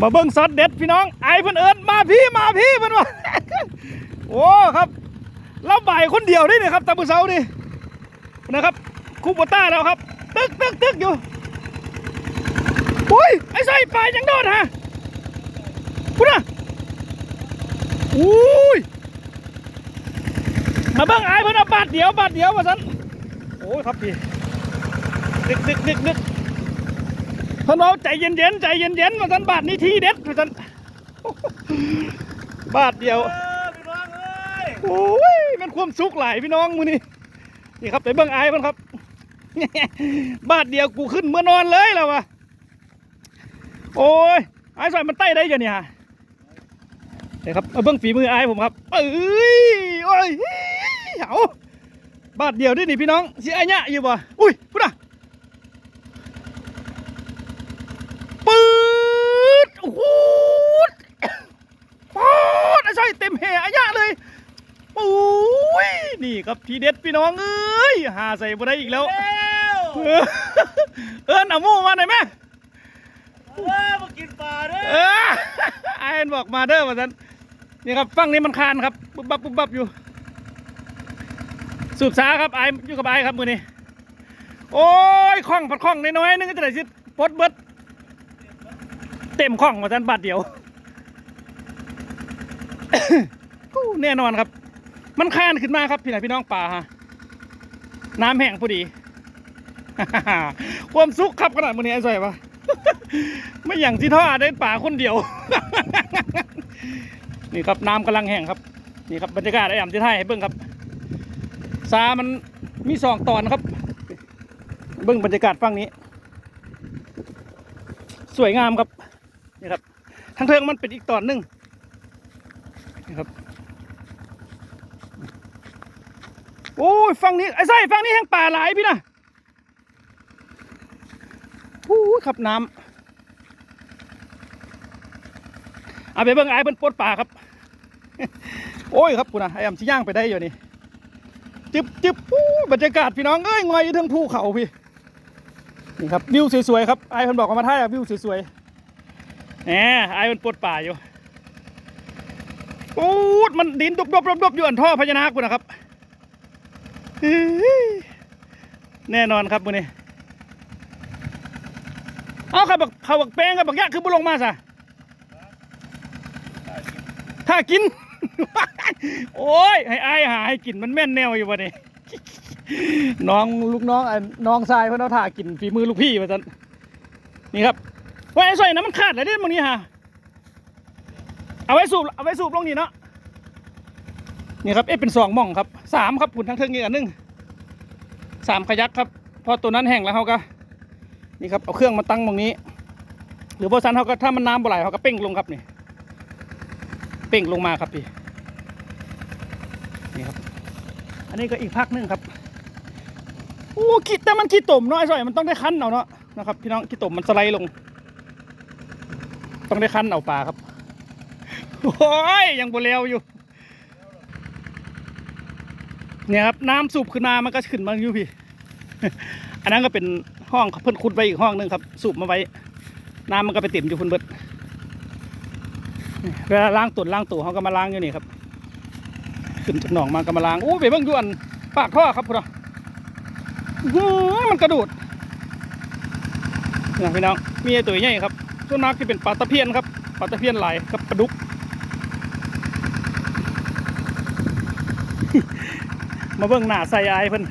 มาเบิ้งซอสเด็ดพี่น้อง ไอ้เพิ่นเอิญมาพี่มาพี่เพิ่นว่าโอ้ครับเราบ่ายคนเดียวนี่นะครับตาบุเซานี่นะครับคูโบต้าแล้วครับ ตึกตึกตึกอยู่อุ้ยไอ้ไส้ปลายังโดดฮะพูดนะอุ้ยมาเบิ้งไอ้เพิ่นเอาบาทเดียวบาทเดียวว่าสันโอ้ยครับพี่ดึกดึกดึกดึก เพิ่นเอาใจเย็นๆใจเย็นๆมาสันบาทนี้ทีเด็ดมาสันบาทเดียวเออพี่น้องเอ้ยโอ้ยมันความสุขหลายพี่น้องมือนี่นี่ครับไปเบิ่งไอ้มันครับ บาทเดียวกูขึ้นเมื่อนอนเลยแล้ววะโอ้ยไอ้สอยมันไต้ได้ยังเนี่ยนี่ครับมาเบิ่งฝีมือไอ้ผมครับเอ้ยโอ้ยเอาบาทเดียวด้วยนี่พี่น้องสิไอ้เนี่ยอยู่บ่อุ้ยพูดนะปืดโอ้โหปอดไอ้สอยเต็มแห่ไอ้เนี่ยเลย โอ้ยนี่ ครับทีเด็ดพี่น้องเอ้ยหาใส่บ่ได้อีกแล้วเร็วเออเอิ้นเอาหมูมาหน่อยแม่เออมากินปลาเด้อเออไอ้เอ็นบอกมาเด้อว่าซั่นนี่ครับฟังนี้มันคานครับปุ๊บบับปุ๊บบับอยู่ สูบสาครับไอ้อยู่กับไอ้ครับมือนี้โอ้ยคล่องผัดคล่องน้อยๆนึงก็จะได้สิปลดเบิดเต็มคล่องมาซั่นบาทเดียวกู้แน่นอนครับ มันคานขึ้นมาครับพี่ไหนพี่น้องป่าฮะน้ำแห้งพอดีความสุขครับขนาดมือนี้ไอ้สวยปะไม่อย่างที่ท่อได้ป่าคนเดียว นี่ครับน้ำกำลังแห้งครับ นี่ครับบรรยากาศไอ้อ่ำที่ไทยให้เบิ้งครับซามันมีสองตอนครับ เบิ้งบรรยากาศฝั่งนี้ สวยงามครับนี่ครับทางเทิงมันเป็นอีกตอนหนึ่งนี่ครับ โอ้ยฝั่งนี้ไอ้ไส้ฝั่งนี้แห้งป่าหลายพี่นะโอ้ยครับน้ำเอาไปเบิ่งไอ้เบิ่นปดป่าครับ โอ้ยครับคุณนะไอ้อำชิย่างไปได้อยู่นี่จึบจึบโอ้บรรยากาศพี่น้องเอ้ยงอยอยู่ทั้งภูเขาพี่นี่ครับวิวสวยๆครับไอ้เพิ่นบอกว่ามาถ่ายวิวสวยๆแหมไอ้เพิ่นปดป่าอยู่โอ้ยมันดินดบดบดบดอยู่อันท่อพญานาคคุณนะครับ แน่นอนครับมือนี้เอาข้าวบักข้าวบักแป้งกับบักยะคือบุลงมาซะถ้ากิน โอ้ยให้อายหาให้กินมันแม่นแนวอยู่วะนี่น้องลูกน้องน้องชายเพื่อนเอาถ่ากินฝีมือลูกพี่มาสันนี่ครับไว้ไอ้สอยน้ำมันขาดเลยเด้มึงนี่ฮะเอาไว้สูบเอาไว้สูบลงนี่เนาะ นี่ครับเอ๊ะเป็นสองม่องครับสามครับคุณทั้งเทิงอีกอันหนึงสามขยักครับพอตัวนั้นแห้งแล้วเขาก็นี่ครับเอาเครื่องมาตั้งตรงนี้ หรือพอสันเขาก็ถ้ามันน้ำบ่ไหลเขาก็เป้งลงครับนี่เป้งลงมาครับพี่นี่ครับอันนี้ก็อีกพักหนึงครับโอ้ขี้แต่มันขี้ตมเนาะไอ้สอยมันต้องได้คั้นเอาเนาะนะครับพี่น้องขี้ตมมันสไลด์ลง ต้องได้คั้นเอาปลาครับโอ้ยยังบ่เรวอยู่ เนี่ยครับน้ำสูบขึ้นมามันก็ขึ้นมาอยู่พี่ อันนั้นก็เป็นห้องเพิ่นขุดไว้อีกห้องนึงครับ สูบมาไว้ น้ำมันก็ไปติ่มอยู่คุณเบิดเวลาล้างตุ่นล้างตู่เขาก็มาล้างอยู่นี่ครับ ขึ้นจากหนองมาก็มาล้างโอ้ไปเบิ่งอยวนปากท่อครับพุ่นน่ะอื้อหือมันกระโดดนี่ยพี่น้องมีไอตัวใหญ่ครับส่วนมากที่เป็นปลาตะเพียนครับปลาตะเพียนหลายกับปลาดุก มาเบิ่งหน้าใส่อายเพิ่น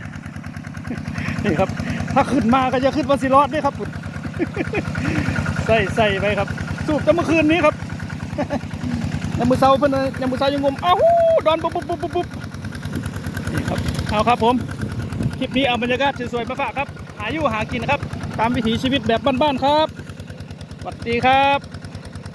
นี่ครับ ถ้าขึ้นมาก็จะขึ้นว่าสิรอดด้วยครับใส่ใส่ไปครับ สูบจะเมื่อคืนนี้ครับยามมือเช้าเพิ่นน่ะยามมือเช้ายังงมอ้าวดอนปุ๊บปุ๊บปุ๊บปุ๊บปุ๊บนี่ครับเอาครับผม คลิปนี้เอาบรรยากาศสวยๆมาฝากครับ หาอยู่หากินครับ ตามวิถีชีวิตแบบบ้านๆครับสวัสดีครับ